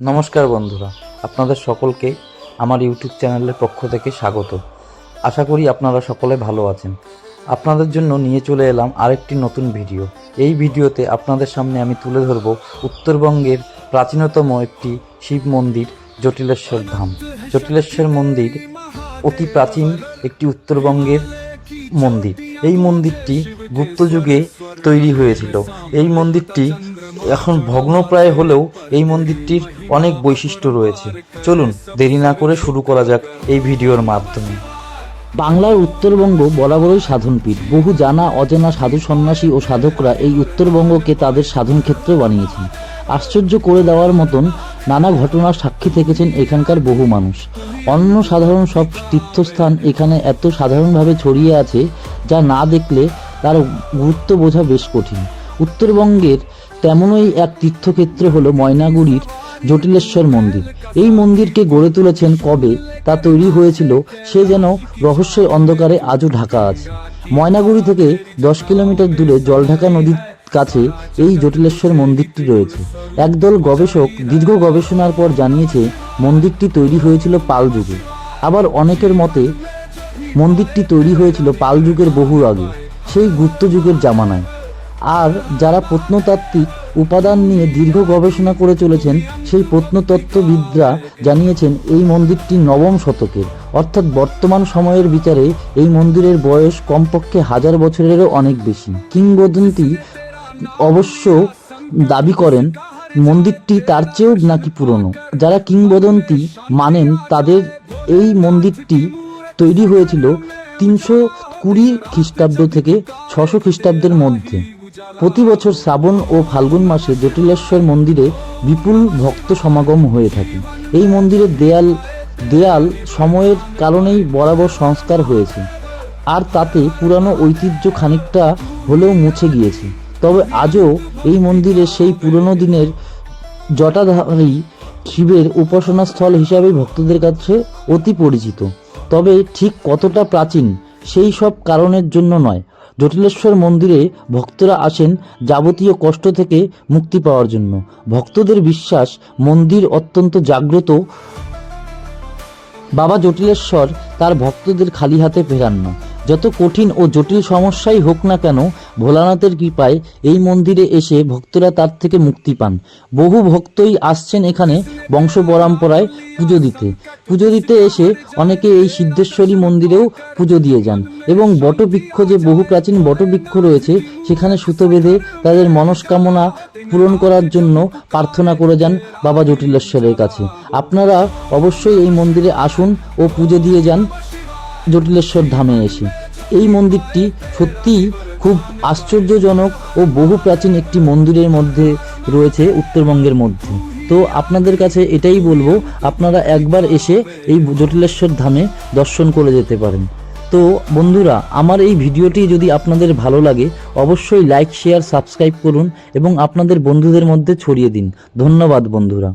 নমস্কার বন্ধুরা, আপনাদের সকলকে আমার ইউটিউব চ্যানেলের পক্ষ থেকে স্বাগত। আশা করি আপনারা সকলে ভালো আছেন। আপনাদের জন্য নিয়ে চলে এলাম আরেকটি নতুন ভিডিও। এই ভিডিওতে আপনাদের সামনে আমি তুলে ধরব উত্তরবঙ্গের প্রাচীনতম একটি শিব মন্দির, জটিলেশ্বর ধাম। জটিলেশ্বর মন্দির অতি প্রাচীন একটি উত্তরবঙ্গের মন্দির। এই মন্দিরটি গুপ্ত যুগে তৈরি হয়েছিল। এই মন্দিরটি এখন ভগ্নপ্রায় হলেও এই মন্দিরটির অনেক বৈশিষ্ট্য রয়েছে। চলুন দেরি না করে শুরু করা যাক এই ভিডিওর মাধ্যমে। বাংলার উত্তরবঙ্গ বরাবরই সাধনপীঠ। বহু জানা, অজানা সাধু সন্ন্যাসী ও সাধকরা এই উত্তরবঙ্গকে তাদের সাধন ক্ষেত্র বানিয়েছেন। আশ্চর্য করে দেওয়ার মতন নানা ঘটনার সাক্ষী থেকেছেন এখানকার বহু মানুষ। অন্য সাধারণ সব তীর্থস্থান এখানে এত সাধারণভাবে ছড়িয়ে আছে, যা না দেখলে তার গুরুত্ব বোঝা বেশ কঠিন। উত্তরবঙ্গের তেমনই এক তীর্থক্ষেত্র হলো ময়নাগুড়ির জটিলেশ্বর মন্দির। এই মন্দিরকে গড়ে তুলেছেন কবে তা তৈরি হয়েছিল সে যেন রহস্যের অন্ধকারে আজও ঢাকা আছে। ময়নাগুড়ি থেকে দশ কিলোমিটার দূরে জলঢাকা নদীর কাছে এই জটিলেশ্বর মন্দিরটি রয়েছে। একদল গবেষক দীর্ঘ গবেষণার পর জানিয়েছে, মন্দিরটি তৈরি হয়েছিল পাল যুগে। আবার অনেকের মতে, মন্দিরটি তৈরি হয়েছিল পাল যুগের বহু আগে, সেই গুপ্ত যুগের জামানায়। আর যারা প্রত্নতাত্ত্বিক উপাদান নিয়ে দীর্ঘ গবেষণা করে চলেছেন, সেই প্রত্নতত্ত্ববিদরা জানিয়েছেন এই মন্দিরটি নবম শতকের। অর্থাৎ বর্তমান সময়ের বিচারে এই মন্দিরের বয়স কমপক্ষে হাজার বছরেরও অনেক বেশি। কিংবদন্তি অবশ্য দাবি করেন, মন্দিরটি তার চেয়েও নাকি পুরনো। যারা কিংবদন্তি মানেন, তাদের এই মন্দিরটি তৈরি হয়েছিল তিনশো কুড়ি খ্রিস্টাব্দ থেকে ছশো খ্রিস্টাব্দের মধ্যে। প্রতি বছর শ্রাবণ ও ফাল্গুন মাসে জটিলেশ্বর মন্দিরে বিপুল ভক্ত সমাগম হয়ে থাকে। এই মন্দিরের দেয়াল দেয়াল সময়ের কারণেই বরাবর সংস্কার হয়েছে। আর তাতে পুরানো ঐতিহ্য খানিকটা হলেও মুছে গিয়েছে। তবে আজও এই মন্দিরে সেই পুরনো দিনের জটাধারী শিবের উপাসনা স্থল হিসাবে ভক্তদের কাছে অতি পরিচিত। তবে ঠিক কতটা প্রাচীন, সেই সব কারণের জন্য নয়। জটিলেশ্বর মন্দিরে ভক্তরা আসেন যাবতীয় কষ্ট থেকে মুক্তি পাওয়ার জন্য। ভক্তদের বিশ্বাস, মন্দির অত্যন্ত জাগ্রত। বাবা জটিলেশ্বর তার ভক্তদের খালি হাতে ফেরান না। যত কঠিন ও জটিল সমস্যাই হোক না কেন, ভোলানাথের কৃপায় এই মন্দিরে এসে ভক্তরা তার থেকে মুক্তি পান। বহু ভক্তই আসছেন এখানে বংশ পরম্পরায় পুজো দিতে। পুজো দিতে এসে অনেকে এই সিদ্ধেশ্বরী মন্দিরেও পুজো দিয়ে যান এবং বটবৃক্ষ যে বহু প্রাচীন বটবৃক্ষ রয়েছে, সেখানে সুতো বেঁধে তাদের মনস্কামনা পূরণ করার জন্য প্রার্থনা করে যান বাবা জটিলেশ্বরের কাছে। আপনারা অবশ্যই এই মন্দিরে আসুন ও পুজো দিয়ে যান। জটিলেশ্বর ধামে এসে। এই মন্দিরটি সত্যিই খুব আশ্চর্যজনক ও বহু প্রাচীন একটি মন্দিরের মধ্যে রয়েছে উত্তরবঙ্গের মধ্যে। তো আপনাদের কাছে এটাই বলব, আপনারা একবার এসে এই জটিলেশ্বর ধামে দর্শন করে যেতে পারেন। তো বন্ধুরা, আমার এই ভিডিওটি যদি আপনাদের ভালো লাগে, অবশ্যই লাইক, শেয়ার, সাবস্ক্রাইব করুন এবং আপনাদের বন্ধুদের মধ্যে ছড়িয়ে দিন। ধন্যবাদ বন্ধুরা।